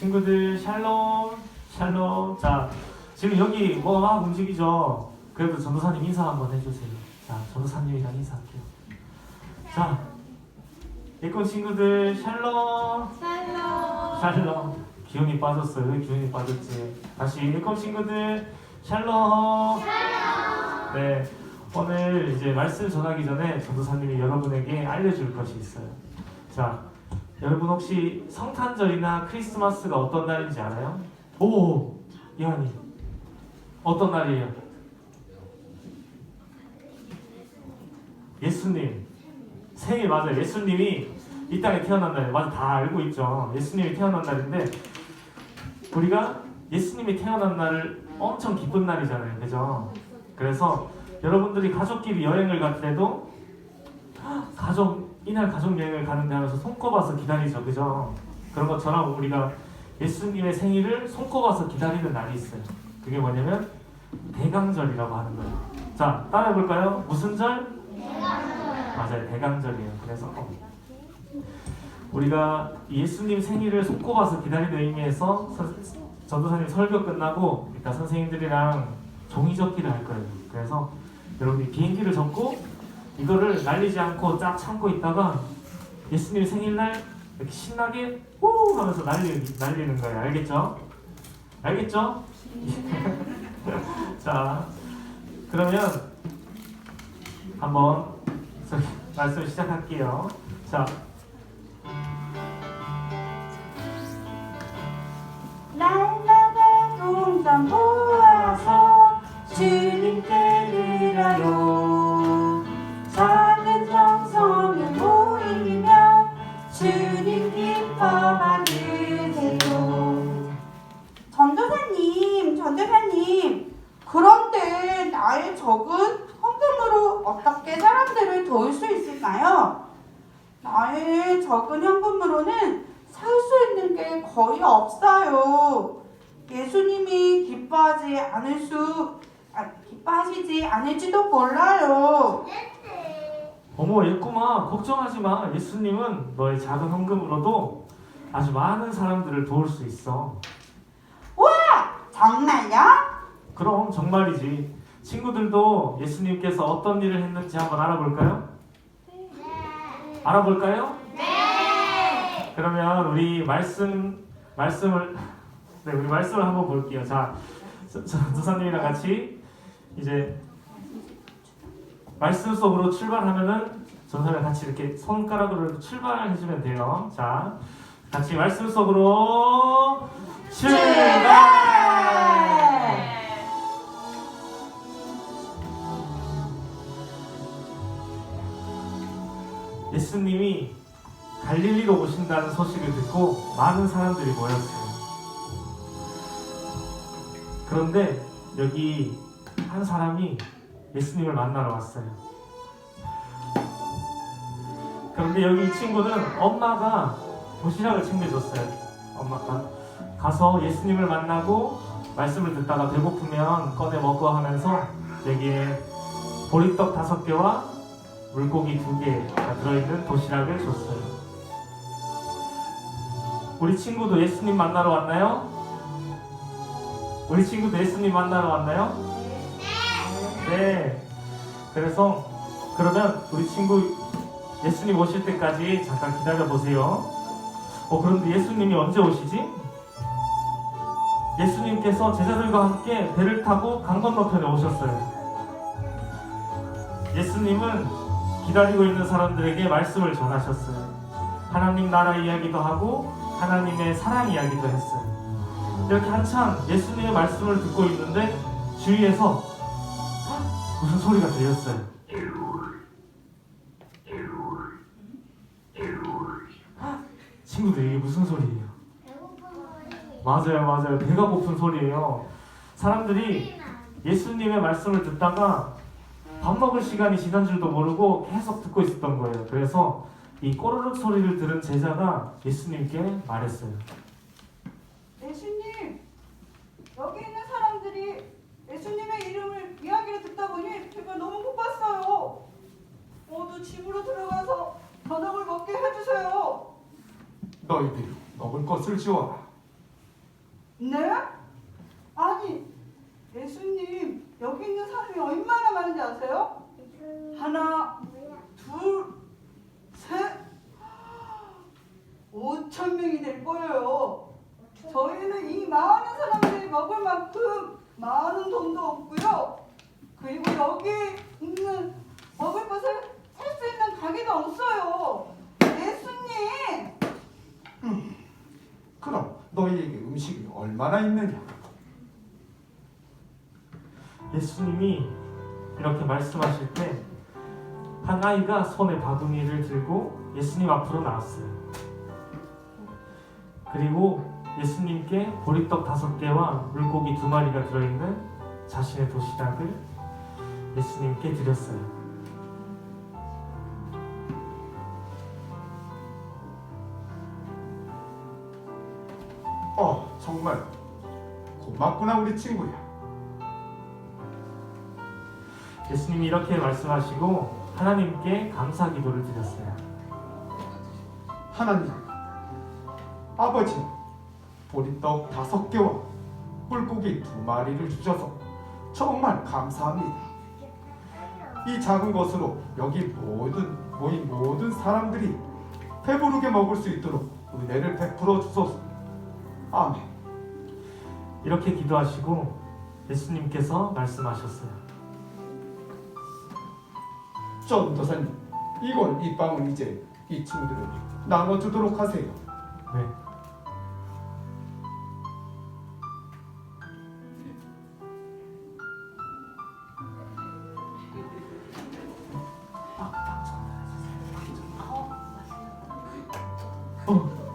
친구들 샬롬 샬롬. 자 지금 여기 뭐 막 움직이죠? 그래도 전도사님 인사 한번 해주세요. 자 전도사님이랑 인사할게요. 자 예쁜 친구들 샬롬. 샬롬. 샬롬. 기운이 빠졌어요. 왜 기운이 빠졌지? 다시 예쁜 친구들 샬롬. 네 오늘 이제 말씀 전하기 전에 전도사님이 여러분에게 알려줄 것이 있어요. 자 여러분 혹시 성탄절이나 크리스마스가 어떤 날인지 알아요? 오 이한이 어떤 날이에요? 예수님 생일 맞아요 예수님이 이 땅에 태어난 날이에요 맞아 다 알고 있죠 예수님이 태어난 날인데 우리가 예수님이 태어난 날을 엄청 기쁜 날이잖아요 그죠? 그래서 여러분들이 가족끼리 여행을 갈 때도 가족 이날 가족 여행을 가는데 하면서 손꼽아서 기다리죠. 그죠? 그런 것처럼 우리가 예수님의 생일을 손꼽아서 기다리는 날이 있어요. 그게 뭐냐면 대강절이라고 하는 거예요. 자 따라해 볼까요? 무슨 절? 맞아요. 대강절이에요. 그래서 어, 우리가 예수님 생일을 손꼽아서 기다리는 의미에서 선- 전도사님 설교 끝나고 이따 선생님들이랑 종이 접기를 할 거예요. 그래서 여러분이 비행기를 접고 이거를 날리지 않고 쫙 참고 있다가 예수님 생일날 이렇게 신나게 우 하면서 날리, 날리는 거예요. 알겠죠? 알겠죠? 자, 그러면 한번 말씀 시작할게요. 자, 날마다 동전 게 거의 없어요. 예수님이 기뻐하지 않을 수, 아, 기뻐하시지 않을지도 몰라요. 어머 예쁘마 걱정하지 마. 예수님은 너의 작은 헌금으로도 아주 많은 사람들을 도울 수 있어. 정말요? 그럼 정말이지. 친구들도 예수님께서 어떤 일을 했는지 한번 알아볼까요? 알아볼까요? 네. 그러면 우리 말씀 말씀을 네 우리 말씀을 한번 볼게요. 자, 조사님이랑 같이 이제 말씀 속으로 출발하면은 전사님 같이 이렇게 손가락으로 출발해주면 돼요. 자, 같이 말씀 속으로 출발. 예수님이 갈릴리로 오신다는 소식을 듣고 많은 사람들이 모였어요. 그런데 여기 한 사람이 예수님을 만나러 왔어요. 그런데 여기 이 친구는 엄마가 도시락을 챙겨줬어요. 엄마가 가서 예수님을 만나고 말씀을 듣다가 배고프면 꺼내 먹고 하면서 여기에 보리떡 다섯 개와 물고기 두 개가 들어있는 도시락을 줬어요. 우리 친구도 예수님 만나러 왔나요? 우리 친구도 예수님 만나러 왔나요? 네. 그래서 그러면 우리 친구 예수님 오실 때까지 잠깐 기다려 보세요. 어 그런데 예수님이 언제 오시지? 예수님께서 제자들과 함께 배를 타고 강 건너편에 오셨어요. 예수님은 기다리고 있는 사람들에게 말씀을 전하셨어요. 하나님 나라 이야기도 하고 하나님의 사랑 이야기도 했어요. 이렇게 한참 예수님의 말씀을 듣고 있는데 주위에서 무슨 소리가 들렸어요. 친구들 이게 무슨 소리예요? 맞아요, 맞아요. 배가 고픈 소리예요. 사람들이 예수님의 말씀을 듣다가 밥 먹을 시간이 지난 줄도 모르고 계속 듣고 있었던 거예요. 그래서 이 꼬르륵 소리를 들은 제자가 예수님께 말했어요. 예수님, 여기 있는 사람들이 예수님의 이름을 이야기를 듣다 보니 제가 너무 고팠어요. 모두 집으로 들어가서 저녁을 먹게 해주세요. 너희들 먹을 것을 주어라. 네? 아니 예수님 여기 있는 사람이 얼마나 많은지 아세요? 하나 둘셋 오천 명이 될 거예요 저희는 이 많은 사람들이 먹을 만큼 많은 돈도 없고요 그리고 여기 있는 먹을 것을 살 수 있는 가게도 없어요 예수님 그럼 너희에게 음식이 얼마나 있느냐? 예수님이 이렇게 말씀하실 때 한 아이가 손에 바구니를 들고 예수님 앞으로 나왔어요. 그리고 예수님께 보리떡 다섯 개와 물고기 두 마리가 들어있는 자신의 도시락을 예수님께 드렸어요. 어, 정말 고맙구나 우리 친구야. 예수님이 이렇게 말씀하시고 하나님께 감사 기도를 드렸어요. 하나님, 아버지, 보리떡 다섯 개와 물고기 두 마리를 주셔서 정말 감사합니다. 이 작은 것으로 여기 모든 모인 모든 사람들이 배부르게 먹을 수 있도록 은혜를 베풀어 주소서. 아멘. 이렇게 기도하시고 예수님께서 말씀하셨어요. 전도사님, 이건 이 빵은 이제 이 친구들에게 나눠주도록 하세요. 네.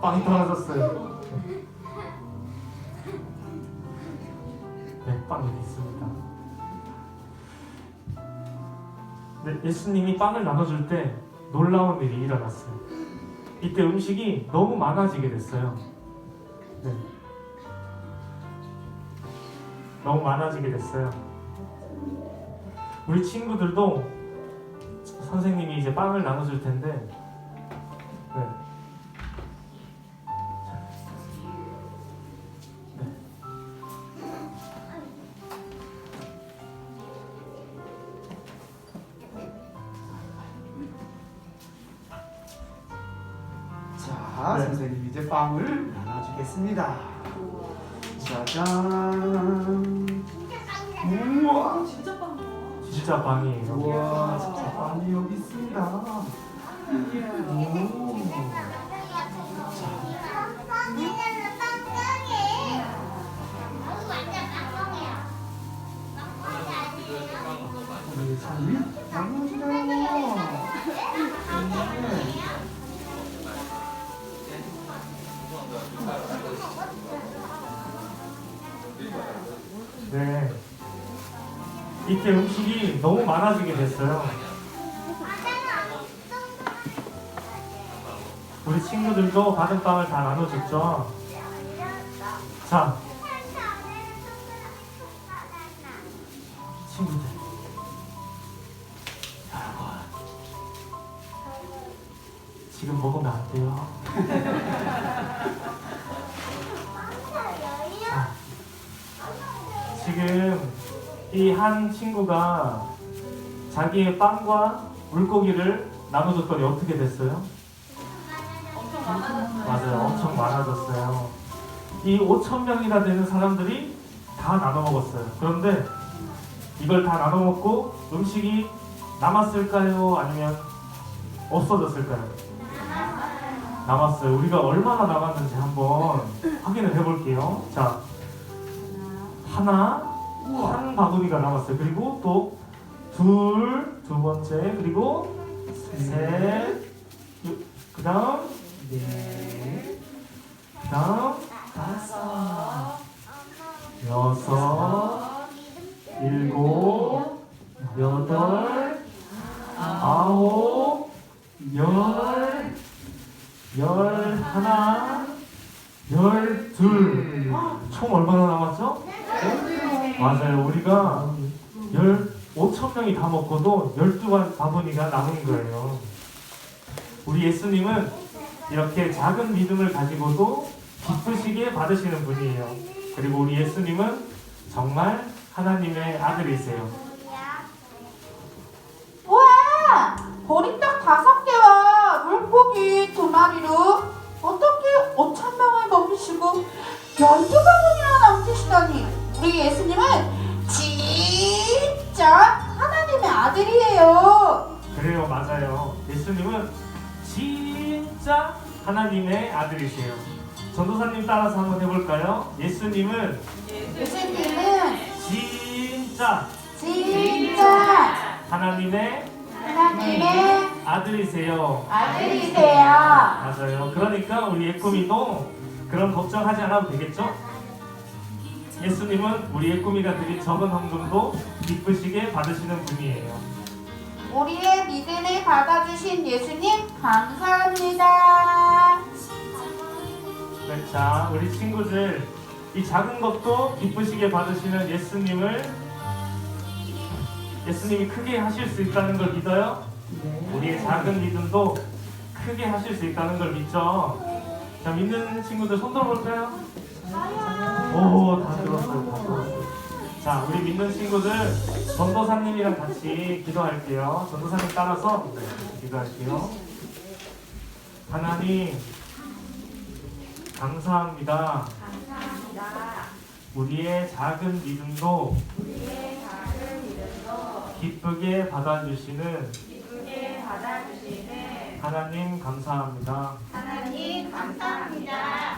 빵이 떨어졌어요. 네, 빵이 있습니다. 네, 예수님이 빵을 나눠줄 때 놀라운 일이 일어났어요. 이때 음식이 너무 많아지게 됐어요. 네. 너무 많아지게 됐어요. 우리 친구들도 선생님이 이제 빵을 나눠줄 텐데, 네. 네. 자, 네. 선생님 이제 빵을 나눠주겠습니다. 짜잔. 우와. 진짜 빵이야 진짜 빵이에요. 우와, 진짜 빵이 여기 있습니다. 오. 이때 음식이 너무 많아지게 됐어요. 우리 친구들도 받은 빵을 다 나눠줬죠. 자, 친구들. 여러분. 지금 먹으면 안 돼요. 이 한 친구가 자기의 빵과 물고기를 나눠줬더니 어떻게 됐어요? 엄청 많아졌어요 맞아요. 엄청 많아졌어요. 이 5천 명이나 되는 사람들이 다 나눠 먹었어요. 그런데 이걸 다 나눠 먹고 음식이 남았을까요? 아니면 없어졌을까요? 남았어요. 우리가 얼마나 남았는지 한번 확인을 해볼게요. 자, 하나, 한 바구니가 남았어요. 그리고 또 둘, 두 번째, 그리고 셋, 그 다음 네. 그 다음 다섯. 여섯, 일곱, 여덟, 아홉, 열, 열 하나, 열 둘. 총 얼마나 남았죠? 맞아요. 우리가 열 5천 명이 다 먹고도 12반 바구니가 남은 거예요. 우리 예수님은 이렇게 작은 믿음을 가지고도 기쁘시게 받으시는 분이에요. 그리고 우리 예수님은 정말 하나님의 아들이세요. 와! 보리떡 다섯 개와 물고기 두 마리로 어떻게 오천 명을 먹이시고 열두 바구니나 남기시다니 우리 예수님은 아들이에요. 그래요, 맞아요. 예수님은 진짜 하나님의 아들이세요. 전도사님 따라서 한번 해볼까요? 예수님은 예수님은 진짜 진짜 하나님의 하나님의 아들이세요. 아들이세요. 맞아요. 그러니까 우리 예꾸미도 그런 걱정하지 않아도 되겠죠? 예수님은 우리 예꾸미가 드린 적은 헌금도 기쁘시게 받으시는 분이에요. 우리의 믿음을 받아주신 예수님 감사합니다. 네, 자, 우리 친구들 이 작은 것도 기쁘시게 받으시는 예수님을 예수님이 크게 하실 수 있다는 걸 믿어요? 우리의 작은 믿음도 크게 하실 수 있다는 걸 믿죠? 자, 믿는 친구들 손 들어볼까요? 오, 다 들었어요. 자, 우리 믿는 친구들 전도사님이랑 같이 기도할게요. 전도사님 따라서 네, 기도할게요. 하나님, 감사합니다. 우리의 작은 믿음도 기쁘게 받아주시는 하나님 감사합니다. 하나님 감사합니다.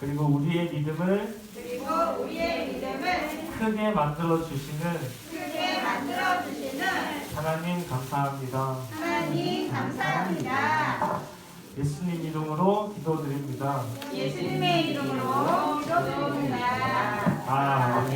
그리고 우리의 믿음을 그리고 우리의 믿음을 크게 만들어 주시는 크게 만들어 주시는 하나님 감사합니다. 하나님 감사합니다. 예수님 이름으로 기도드립니다. 예수님의 이름으로 기도드립니다. 아,